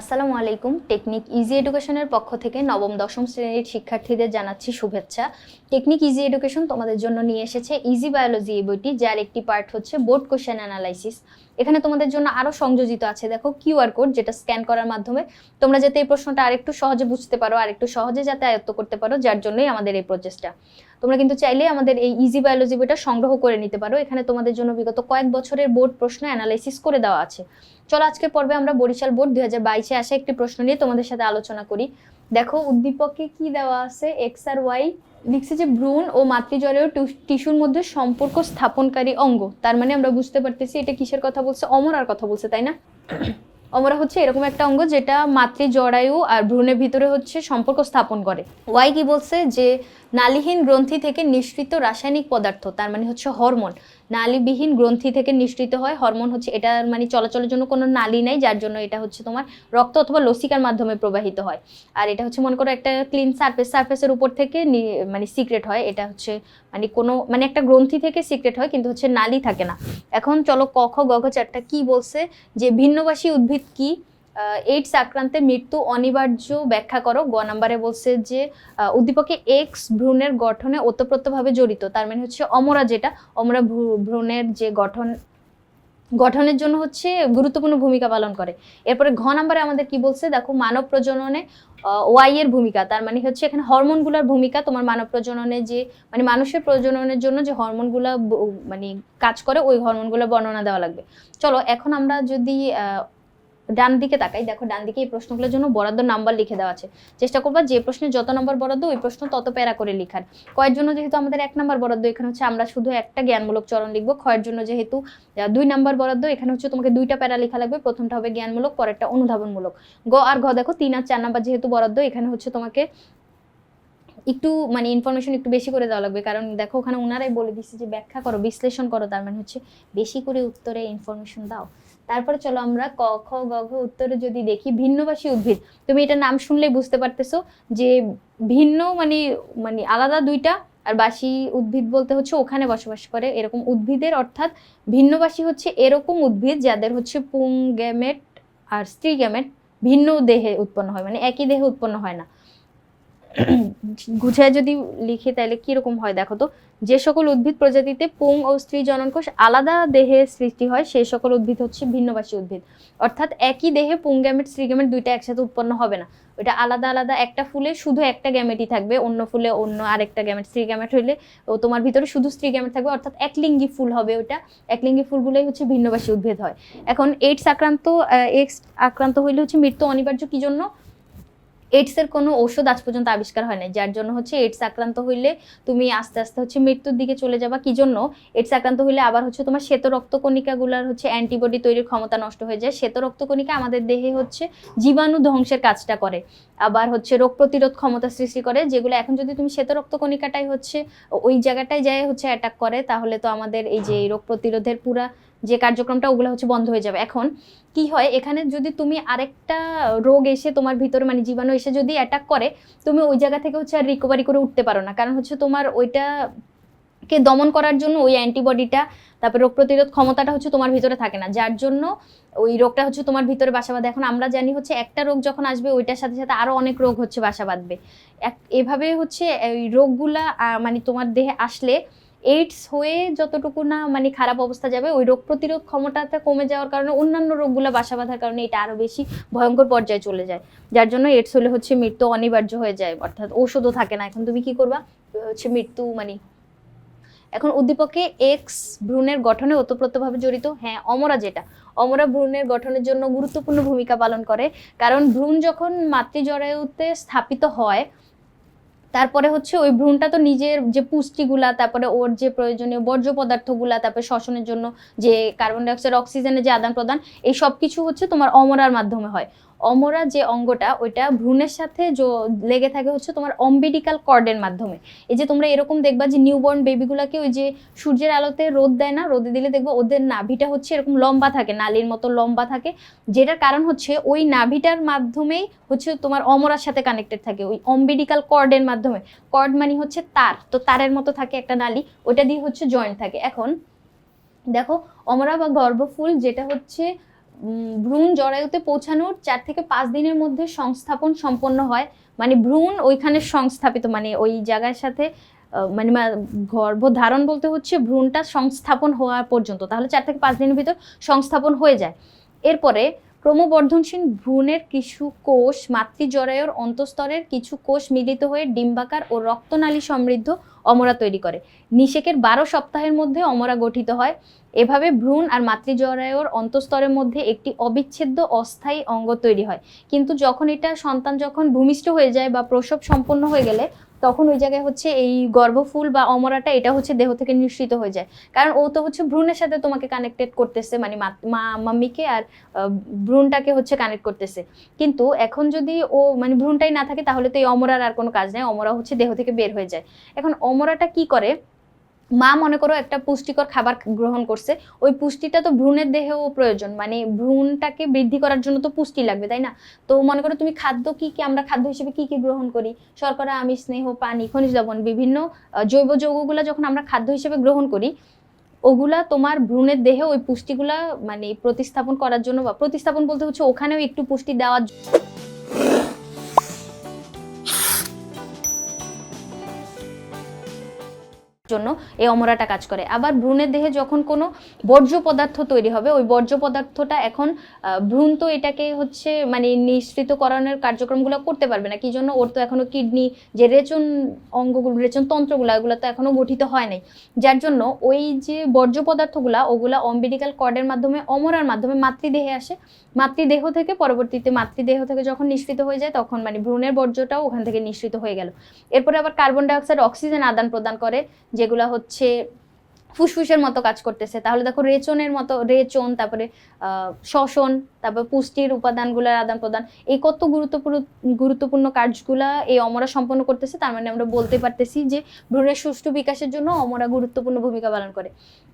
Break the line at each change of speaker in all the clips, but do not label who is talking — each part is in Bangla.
আসসালামু আলাইকুম। টেকনিক ইজি এডুকেশনের পক্ষ থেকে নবম, দশম শ্রেণির শিক্ষার্থীদের জানাচ্ছি শুভেচ্ছা। টেকনিক ইজি এডুকেশন তোমাদের জন্য নিয়ে এসেছে ইজি বায়োলজি এই বইটি, যার একটি পার্ট হচ্ছে বোর্ড কোশ্চেন অ্যানালাইসিস। এখানে তোমাদের জন্য আরও সংযোজিত আছে, দেখো কিউআর কোড যেটা স্ক্যান করার মাধ্যমে। তোমরা যাতে এই প্রশ্নটা আরেকটু সহজে বুঝতে পারো আর একটু সহজে যাতে আয়ত্ত করতে পারো, যার জন্যই আমাদের এই প্রচেষ্টা তোমরা কিন্তু চাইলে আমাদের এই ইজি বায়োলজি বইটা সংগ্রহ করে নিতে পারো। এখানে তোমাদের জন্য বিগত কয়েক বছরের বোর্ড প্রশ্ন অ্যানালাইসিস করে দেওয়া আছে। চলো আজকের পর্বে আমরা বরিশাল বোর্ড দুই হাজার বাইশে আসা একটি প্রশ্ন নিয়ে তোমাদের সাথে আলোচনা করি। দেখো উদ্দীপকে কি দেওয়া আছে? এক্স আর ওয়াই লিখছে যে ভ্রূণ ও মাতৃজলীয় টিস্যুর মধ্যে সম্পর্ক স্থাপনকারী অঙ্গ। তার মানে আমরা বুঝতে পারতেছি এটা কিসের কথা বলছে? অমরার কথা বলছে, তাই না? অমরা হচ্ছে এরকম একটা অঙ্গ যেটা মাতৃ জরায়ু আর ভ্রূণের ভিতরে হচ্ছে সম্পর্ক স্থাপন করে। ওয়াই কি বলছে? যে নালীহীন গ্রন্থি থেকে নিঃসৃত রাসায়নিক পদার্থ, তার মানে হচ্ছে হরমোন। নালীবিহীন গ্রন্থি থেকে নিঃসৃত হয়, হরমোন হচ্ছে এটার মানে চলাচলের জন্য কোনো নালী নাই, যার জন্য এটা হচ্ছে তোমার রক্ত অথবা লসিকার মাধ্যমে প্রবাহিত হয়। আর এটা হচ্ছে মনে করো একটা ক্লিন সারফেস সারফেসের উপর থেকে মানে সিক্রেট হয়, এটা হচ্ছে মানে কোনো মানে একটা গ্রন্থি থেকে সিক্রেট হয়, কিন্তু হচ্ছে নালী থাকে না। এখন চলো ক, খ, গ, ঘ, চারটা কি বলছে? যে ভিন্নবাসী উদ্ভিদ কি? এইডস আক্রান্তের মৃত্যু অনিবার্য ব্যাখ্যা করো। গ নাম্বারে বলছে যে উদ্দীপকে এক্স ভ্রূণের গঠনে ওতপ্রোতভাবে জড়িত। তার মানে হচ্ছে অমরা যেটা, অমরা ভ্রূণের যে গঠন, গঠনের জন্য হচ্ছে গুরুত্বপূর্ণ ভূমিকা পালন করে। এরপরে ঘ নাম্বারে আমাদের কি বলছে? দেখো, মানব প্রজননে ওয়াই এর ভূমিকা, তার মানে হচ্ছে এখানে হরমোনগুলোর ভূমিকা, তোমার মানব প্রজননে যে মানে মানুষের প্রজননের জন্য যে হরমোনগুলো মানে কাজ করে, ওই হরমোনগুলো বর্ণনা দেওয়া লাগবে। চলো, এখন আমরা যদি ডান দিকে তাকাই, দেখো ডান দিকে এই প্রশ্নগুলোর জন্য বরাদ্দ নাম্বার লিখে দেওয়া আছে। চেষ্টা করবা যে প্রশ্নে যত নাম্বার বরাদ্দ, ওই প্রশ্ন তত প্যারা করে লিখার। কয়ের জন্য যেহেতু আমাদের এক নাম্বার বরাদ্দ, এখানে হচ্ছে আমরা শুধু একটা জ্ঞানমূলক চরণ লিখব। ক্ষয়ের জন্য যেহেতু দুই নাম্বার বরাদ্দ, এখানে হচ্ছে তোমাকে দুইটা প্যারা লেখা লাগবে। প্রথমটা হবে জ্ঞানমূলক, পরেরটা অনুধাবনমূলক। গ আর ঘ দেখো, তিন আর চার নাম্বার যেহেতু বরাদ্দ, এখানে হচ্ছে তোমাকে একটু মানে ইনফরমেশন একটু বেশি করে দেওয়া লাগবে। কারণ দেখো, ওখানে ওনারাই বলে দিচ্ছে যে, ব্যাখ্যা করো, বিশ্লেষণ করো, তার মানে হচ্ছে বেশি করে উত্তরে ইনফরমেশন দাও। তারপরে চলো আমরা ক, খ, গ, ঘ উত্তরে যদি দেখি ভিন্নবাসী উদ্ভিদ। তুমি এটা নাম শুনলেই বুঝতে পারতেছো যে, ভিন্ন মানে মানে আলাদা দুইটা, আর বাসী উদ্ভিদ বলতে হচ্ছে ওখানে বসবাস করে। এরকম উদ্ভিদের অর্থাৎ ভিন্নবাসী হচ্ছে এরকম উদ্ভিদ যাদের হচ্ছে পুং, গ্যামেট আর স্ত্রী গ্যামেট ভিন্ন দেহে উৎপন্ন হয়। মানে একই দেহে উৎপন্ন হয় না। গুছায় যদি লিখি তাহলে কীরকম হয় দেখো তো? যে সকল উদ্ভিদ প্রজাতিতে পুং ও স্ত্রী জননকোষ আলাদা দেহে সৃষ্টি হয় সেই সকল উদ্ভিদ হচ্ছে ভিন্নবাসী উদ্ভিদ। অর্থাৎ একই দেহে পুং গ্যামেট, স্ত্রী গ্যামেট দুইটা একসাথে উৎপন্ন হবে না। ওইটা আলাদা আলাদা একটা ফুলে শুধু একটা গ্যামেটই থাকবে, অন্য ফুলে অন্য আরেকটা গ্যামেট। স্ত্রী গ্যামেট হইলে ও তোমার ভিতরে শুধু স্ত্রী গ্যামেট থাকবে, অর্থাৎ একলিঙ্গি ফুল হবে ওটা একলিঙ্গি ফুলগুলোই হচ্ছে ভিন্নবাসী উদ্ভিদ হয়। এখন এইডস আক্রান্ত এক্স আক্রান্ত হইলে হচ্ছে মৃত্যু অনিবার্য। কি জন্য? এইডস এর কোনো ঔষধ আজ পর্যন্ত আবিষ্কার হয় না যার জন্য হচ্ছে এইডস আক্রান্ত হইলে তুমি আস্তে আস্তে হচ্ছে মৃত্যুর দিকে চলে যাবা। কি জন্য? এইডস আক্রান্ত হইলে আবার হচ্ছে তোমার শ্বেত রক্তকণিকাগুলোর হচ্ছে অ্যান্টিবডি তৈরির ক্ষমতা নষ্ট হয়ে যায়। শ্বেত রক্তকণিকা আমাদের দেহে হচ্ছে জীবাণু ধ্বংসের কাজটা করে, আবার হচ্ছে রোগ প্রতিরোধ ক্ষমতা সৃষ্টি করে, যেগুলো এখন যদি তুমি শ্বেত রক্তকণিকাটাই হচ্ছে ওই জায়গাটায় যায় হচ্ছে অ্যাটাক করে, তাহলে তো আমাদের এই যে রোগ প্রতিরোধের পুরা যে কার্যক্রমটা ওগুলো হচ্ছে বন্ধ হয়ে যাবে। এখন কি হয়, এখানে যদি তুমি আরেকটা রোগ এসে তোমার ভিতরে মানে জীবাণু এসে যদি অ্যাটাক করে, তুমি ওই জায়গা থেকে হচ্ছে আর রিকভারি করে উঠতে পারো না। কারণ হচ্ছে তোমার ওইটা কে দমন করার জন্য ওই অ্যান্টিবডিটা তারপরে রোগ প্রতিরোধ ক্ষমতাটা হচ্ছে তোমার ভিতরে থাকে না। যার জন্য ওই রোগটা হচ্ছে তোমার ভিতরে বাসা বাঁধে। এখন আমরা জানি হচ্ছে একটা রোগ যখন আসবে, ওইটার সাথে সাথে আরও অনেক রোগ হচ্ছে বাসা বাঁধবে। এক, এভাবে হচ্ছে এই রোগগুলা মানে তোমার দেহে আসলে এইডস হয়ে যতটুকু না মানে খারাপ অবস্থা যাবে, ওই রোগ প্রতিরোধ ক্ষমতাটা কমে যাওয়ার কারণে অন্যান্য রোগগুলো বাসা বাঁধার কারণে এটা আরও বেশি ভয়ঙ্কর পর্যায়ে চলে যায়। যার জন্য এইডস হলে হচ্ছে মৃত্যু অনিবার্য হয়ে যায়, অর্থাৎ ঔষধও থাকে না। এখন তুমি কি করবা? হচ্ছে মৃত্যু মানে এখন উদ্দীপকে এক্স ভ্রূণের গঠনে ওতপ্রোতভাবে জড়িত হ্যাঁ অমরা যেটা। অমরা ভ্রূণের গঠনের জন্য গুরুত্বপূর্ণ ভূমিকা পালন করে। কারণ ভ্রূণ যখন মাতৃজরায়ুতে স্থাপিত হয় তারপরে হচ্ছে ওই ভ্রূণটা তো নিজের যে পুষ্টিগুলা, তারপরে ওর যে প্রয়োজনীয় বর্জ্য পদার্থগুলা, তারপরে শ্বসনের জন্য যে কার্বন ডাইঅক্সাইড অক্সিজেনের যে আদান প্রদান এই সব কিছু হচ্ছে তোমার অমরার মাধ্যমে হয়। অমরা যে অঙ্গটা, ওইটা ভ্রূণের সাথে লেগে থাকে হচ্ছে তোমার অম্বিডিকাল কর্ডের মাধ্যমে। এই যে তোমরা এরকম দেখবা যে নিউবর্ন বেবিগুলাকে ওই যে সূর্যের আলোতে রোদ দেয় না, রোদে দিলে দেখব ওদের নাভিটা হচ্ছে এরকম লম্বা থাকে, নালির মতো লম্বা থাকে। যেটার কারণ হচ্ছে ওই নাভিটার মাধ্যমেই হচ্ছে তোমার অমরার সাথে কানেক্টেড থাকে, ওই অম্বিডিকাল কর্ডের মাধ্যমে। কর্ড মানে হচ্ছে তার, তো তারের মতো থাকে একটা নালি ওটা দিয়ে হচ্ছে জয়েন্ট থাকে। এখন দেখো, অমরা বা গর্ভফুল যেটা হচ্ছে ভ্রূণ জরায়ুতে পৌঁছানোর চার থেকে পাঁচ দিনের মধ্যে সংস্থাপন সম্পন্ন হয়। মানে ভ্রূণ ওইখানে সংস্থাপিত মানে ওই জায়গার সাথে মানে গর্ভধারণ বলতে হচ্ছে ভ্রূণটা সংস্থাপন হওয়া পর্যন্ত। তাহলে চার থেকে পাঁচ দিনের ভিতর সংস্থাপন হয়ে যায়। এরপরে ক্রমবর্ধনশীল ভ্রূণের কিছু কোষ মাতৃজরায়ুর অন্তঃস্তরের কিছু কোষ মিলিত হয়ে ডিম্বাকার ও রক্তনালী সমৃদ্ধ অমরা তৈরি করে। নিষেকের বারো সপ্তাহের মধ্যে অমরা গঠিত হয়। এভাবে ভ্রূণ আর মাতৃজরায়ুর অন্তঃস্তরের মধ্যে একটি অবিচ্ছেদ্য অস্থায়ী অঙ্গ তৈরি হয়। কিন্তু যখন এটা সন্তান যখন ভূমিষ্ঠ হয়ে যায় বা প্রসব সম্পন্ন হয়ে গেলে তখন ওই জায়গায় হচ্ছে এই গর্ভফুল বা অমরাটা এটা হচ্ছে দেহ থেকে নিঃসৃত হয়ে যায়। কারণ ও তো হচ্ছে ভ্রূণের সাথে তোমাকে কানেক্টেড করতেছে মানে মা- মাম্মিকে আর ভ্রূণটাকে হচ্ছে কানেক্ট করতেছে। কিন্তু এখন যদি ও মানে ভ্রূণটাই না থাকে তাহলে তো এই অমরার আর কোনো কাজ নেই, অমরা হচ্ছে দেহ থেকে বের হয়ে যায়। এখন অমরাটা কি করে? মা মনে করো একটা পুষ্টিকর খাবার গ্রহণ করছে, ওই পুষ্টিটা তো ভ্রূণের দেহেও প্রয়োজন মানে ভ্রূণটাকে বৃদ্ধি করার জন্য তো পুষ্টি লাগবে, তাই না? তো মনে করো তুমি খাদ্য কি কি, আমরা খাদ্য হিসেবে কি কি গ্রহণ করি? শর্করা, আমিষ, স্নেহ, পানি, খনিজ লবণ, বিভিন্ন জৈব যৌগগুলো যখন আমরা খাদ্য হিসেবে গ্রহণ করি, ওগুলা তোমার ভ্রূণের দেহে ওই পুষ্টিগুলা মানে প্রতিস্থাপন করার জন্য বা প্রতিস্থাপন বলতে হচ্ছে ওখানেও একটু পুষ্টি দেওয়ার জন্য এই অমরাটা কাজ করে। আবার ভ্রূণের দেহে যখন কোনো বর্জ্য পদার্থ তৈরি হবে, ওই বর্জ্য পদার্থটা এখন ভ্রূণ তো এটাকে হচ্ছে মানে নিঃসৃতকরণের কার্যক্রমগুলো করতে পারবে না। কি জন্য? ওর তো এখনও কিডনি, যে রেচন অঙ্গগুলো, রেচন তন্ত্রগুলো, এগুলো তো এখনও গঠিত হয় নাই। যার জন্য ওই যে বর্জ্য পদার্থগুলা, ওগুলা অম্বিলিক্যাল কর্ডের মাধ্যমে, অমরার মাধ্যমে মাতৃদেহে আসে। মাতৃদেহ থেকে পরবর্তীতে মাতৃদেহ থেকে যখন নিঃসৃত হয়ে যায়, তখন মানে ভ্রূণের বর্জ্যটাও ওখান থেকে নিঃসৃত হয়ে গেল। এরপরে আবার কার্বন ডাইঅক্সাইড অক্সিজেন আদান প্রদান করে যেগুলো হচ্ছে ফুসফুসের মতো কাজ করতেছে। তাহলে দেখো রেচনের মতো, রেচন, তারপরে শ্বসন, তারপর পুষ্টির উপাদানগুলোর আদান প্রদান, এই কত গুরুত্বপূর্ণ গুরুত্বপূর্ণ কাজগুলা এই অমরা সম্পন্ন করতেছে, তার মানে আমরা বলতে পারতেছি যে ভ্রূণের সুষ্ঠু বিকাশের জন্য অমরা গুরুত্বপূর্ণ ভূমিকা পালন করে।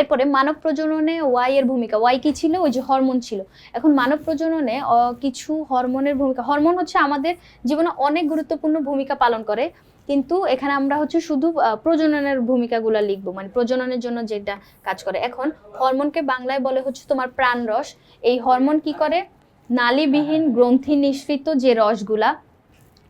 এরপরে মানব প্রজননে ওয়াই এর ভূমিকা ওয়াই কি ছিল? ওই যে হরমোন ছিল। এখন মানব প্রজননে কিছু হরমোনের ভূমিকা, হরমোন হচ্ছে আমাদের জীবনে অনেক গুরুত্বপূর্ণ ভূমিকা পালন করে। কিন্তু এখানে আমরা হচ্ছে শুধু প্রজননের ভূমিকাগুলো লিখব মানে প্রজননের জন্য যেটা কাজ করে। এখন হরমোনকে বাংলায় বলে হচ্ছে তোমার প্রাণরস। এই হরমোন কি করে? নালীবিহীন গ্রন্থি নিঃসৃত যে রসগুলা,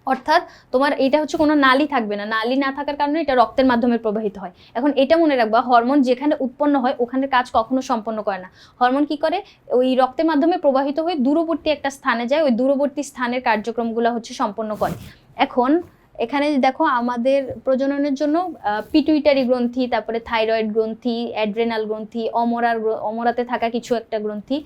অর্থাৎ তোমার এটা হচ্ছে কোনো নালী থাকবে না। নালী না থাকার কারণে এটা রক্তের মাধ্যমে প্রবাহিত হয়। এখন এটা মনে রাখবা, হরমোন যেখানে উৎপন্ন হয় ওখানে কাজ কখনো সম্পন্ন করে না। হরমোন কি করে? ওই রক্তের মাধ্যমে প্রবাহিত হয়ে দূরবর্তী একটা স্থানে যায়, ওই দূরবর্তী স্থানের কার্যক্রমগুলো হচ্ছে সম্পন্ন করে। এখন এখানে দেখো আমাদের প্রজননের জন্য পিটুইটারি গ্রন্থি, তারপরে থাইরয়েড গ্রন্থি অ্যাড্রেনাল গ্রন্থি, অমরার অমরাতে থাকা কিছু একটা গ্রন্থি,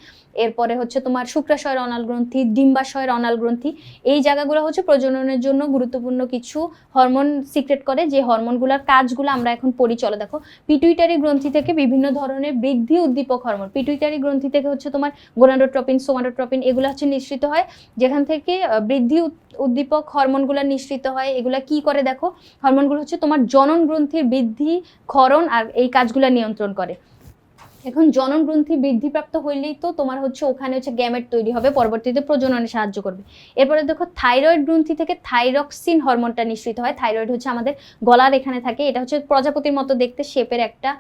এরপরে হচ্ছে তোমার শুক্রাশয়ের অনাল গ্রন্থি ডিম্বাশয়ের অনাল গ্রন্থি, এই জায়গাগুলো হচ্ছে প্রজননের জন্য গুরুত্বপূর্ণ কিছু হরমোন সিক্রেট করে, যে হরমোনগুলোর কাজগুলো আমরা এখন পড়ি, চলো দেখো। পিটুইটারি গ্রন্থি থেকে বিভিন্ন ধরনের বৃদ্ধি উদ্দীপক হরমোন পিটুইটারি গ্রন্থি থেকে হচ্ছে তোমার গোনাডোট্রপিন সোমাটোট্রপিন এগুলো হচ্ছে নিঃসৃত হয়, যেখান থেকে বৃদ্ধি উদ্দীপক হরমোনগুলো নিঃসৃত হয়, এগুলা কি করে দেখো? হরমোনগুলো হচ্ছে তোমার জনন গ্রন্থির বৃদ্ধি, ক্ষরণ আর এই কাজগুলো নিয়ন্ত্রণ করে। এখন জনন গ্রন্থি বৃদ্ধিপ্রাপ্ত হইলেই তো তোমার হচ্ছে ওখানে হচ্ছে গ্যামেট তৈরি হবে, পরবর্তীতে প্রজননে সাহায্য করবে। এরপরে দেখো, থাইরয়েড গ্রন্থি থেকে থাইরক্সিন হরমোনটা নিঃসৃত হয়। থাইরয়েড হচ্ছে আমাদের গলার এখানে থাকে, এটা হচ্ছে প্রজাপতির মতো দেখতে শেপের একটা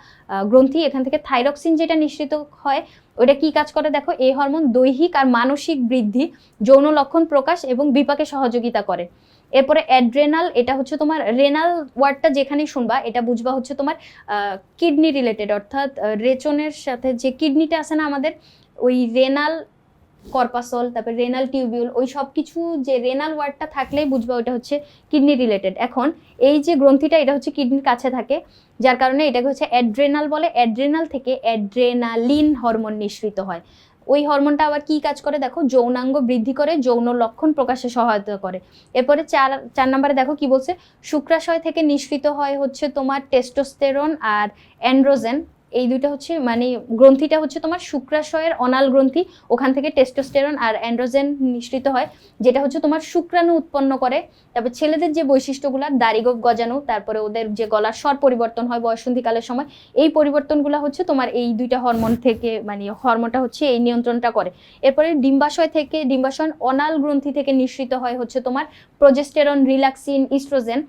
গ্রন্থি। এখান থেকে থাইরক্সিন যেটা নিঃসৃত হয় ওটা কি কাজ করে দেখো? এই হরমোন দৈহিক আর মানসিক বৃদ্ধি, যৌন লক্ষণ প্রকাশ এবং বিপাকে সহযোগিতা করে। এরপরে অ্যাড্রেনাল এটা হচ্ছে তোমার রেনাল ওয়ার্ডটা যেখানেই শুনবা, এটা বুঝবা হচ্ছে তোমার কিডনি রিলেটেড অর্থাৎ রেচনের সাথে যে কিডনিটা আছে না আমাদের, ওই রেনাল কর্পাসল তারপর রেনাল টিউবিউল ওই সব কিছু যে রেনাল ওয়ার্ডটা থাকলেই বুঝবা ওটা হচ্ছে কিডনি রিলেটেড এখন এই যে গ্রন্থিটা, এটা হচ্ছে কিডনির কাছে থাকে, যার কারণে এটাকে হচ্ছে অ্যাড্রেনাল বলে। অ্যাড্রেনাল থেকে অ্যাড্রেনালিন হরমোন নিঃসৃত হয়। ওই হরমোনটা আবার কি কাজ করে? দেখো, যৌনাঙ্গ বৃদ্ধি করে, যৌন লক্ষণ প্রকাশে সহায়তা করে। এরপরে চার চার নম্বরে দেখো কি বলছে? শুক্রাশয় থেকে নিঃসৃত হয় হচ্ছে তোমার টেস্টোস্টেরন আর অ্যান্ড্রোজেন এই দুইটা হচ্ছে মানে গ্রন্থিটা হচ্ছে তোমার শুক্রাশয়ের অনাল গ্রন্থি, ওখান থেকে টেস্টোস্টেরন আর অ্যান্ড্রোজেন নিঃসৃত হয়, যেটা হচ্ছে তোমার শুক্রাণু উৎপন্ন করে। তারপর ছেলেদের যে বৈশিষ্ট্যগুলো, দাড়িগোপ গজানো, তারপরে ওদের যে গলার স্বর পরিবর্তন হয় বয়সন্ধিকালের সময়, এই পরিবর্তনগুলো হচ্ছে তোমার এই দুইটা হরমোন থেকে মানে হরমোনটা হচ্ছে এই নিয়ন্ত্রণটা করে। এরপরে ডিম্বাশয় থেকে, ডিম্বাশয় অনাল গ্রন্থি থেকে নিঃসৃত হয় হচ্ছে তোমার প্রোজেস্টেরন রিল্যাক্সিন ইস্ট্রোজেন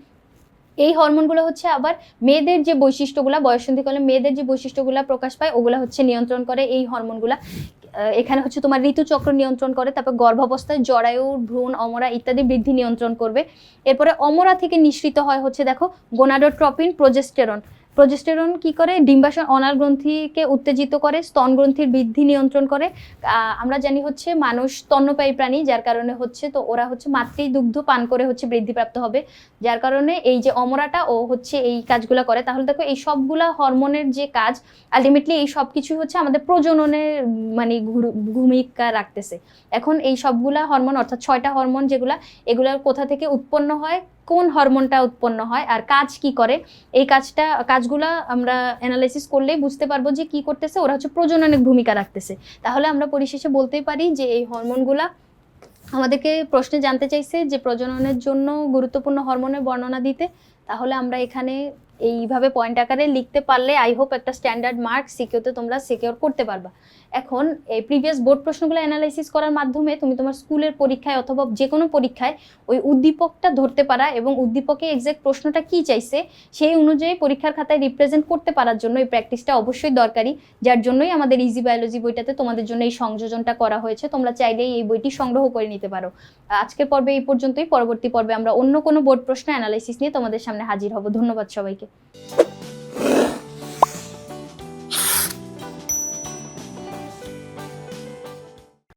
এই হরমোনগুলো হচ্ছে আবার মেয়েদের যে বৈশিষ্ট্যগুলো বয়সন্ধিকালে মেয়েদের যে বৈশিষ্ট্যগুলো প্রকাশ পায়, ওগুলো হচ্ছে নিয়ন্ত্রণ করে এই হরমোনগুলা। এখানে হচ্ছে তোমার ঋতুচক্র নিয়ন্ত্রণ করে, তারপর গর্ভাবস্থায় জরায়ু, ভ্রূণ, অমরা ইত্যাদি বৃদ্ধি নিয়ন্ত্রণ করবে। এরপরে অমরা থেকে নিঃসৃত হয় হচ্ছে দেখো, গোনাডোট্রপিন, প্রোজেস্টেরন। প্রোজেস্টেরন কি করে? ডিম্বাশয় অনাল গ্রন্থিকে উত্তেজিত করে, স্তন গ্রন্থির বৃদ্ধি নিয়ন্ত্রণ করে। আমরা জানি হচ্ছে মানুষ স্তন্যপায়ী প্রাণী, যার কারণে হচ্ছে তো ওরা হচ্ছে মাতৃ দুগ্ধ পান করে হচ্ছে বৃদ্ধিপ্রাপ্ত হবে। যার কারণে এই যে অমরাটা, ও হচ্ছে এই কাজগুলো করে। তাহলে দেখো, এই সবগুলা হরমোনের যে কাজ আলটিমেটলি এই সব কিছুই হচ্ছে আমাদের প্রজননের মানে ভূমিকা রাখতেছে। এখন এই সবগুলা হরমোন, অর্থাৎ ছয়টা হরমোন যেগুলা এগুলা কোথা থেকে উৎপন্ন হয়? কোন হরমোনটা উৎপন্ন হয় আর কাজ কি করে, এই কাজটা, কাজগুলা আমরা অ্যানালাইসিস করলেই বুঝতে পারব যে কি করতেছে, ওরা হচ্ছে প্রজননের ভূমিকা রাখতেছে। তাহলে আমরা পরিশেষে বলতেই পারি যে এই হরমোনগুলা আমাদেরকে প্রশ্নে জানতে চাইছে যে প্রজননের জন্য গুরুত্বপূর্ণ হরমোনের বর্ণনা দিতে তাহলে আমরা এখানে এইভাবে পয়েন্ট আকারে লিখতে পারলে আই হোপ একটা স্ট্যান্ডার্ড মার্ক সিকিউতে তোমরা সিকিউর করতে পারবা। এখন এই প্রিভিয়াস বোর্ড প্রশ্নগুলো অ্যানালাইসিস করার মাধ্যমে তুমি তোমার স্কুলের পরীক্ষায় অথবা যে কোনো পরীক্ষায় ওই উদ্দীপকটা ধরতে পারা এবং উদ্দীপকে এক্সাক্ট প্রশ্নটা কি চাইছে সেই অনুযায়ী পরীক্ষার খাতায় রিপ্রেজেন্ট করতে পারার জন্য এই প্র্যাকটিসটা অবশ্যই দরকারি, যার জন্যই আমাদের ইজি বায়োলজি বইটাতে তোমাদের জন্য এই সংযোজনটা করা হয়েছে। তোমরা চাইলেই এই বইটি সংগ্রহ করে নিতে পারো। আজকের পর্বে এই পর্যন্তই। পরবর্তী পর্বে আমরা অন্য কোনো বোর্ড প্রশ্ন অ্যানালাইসিস নিয়ে তোমাদের সামনে হাজির হব। ধন্যবাদ সবাইকে।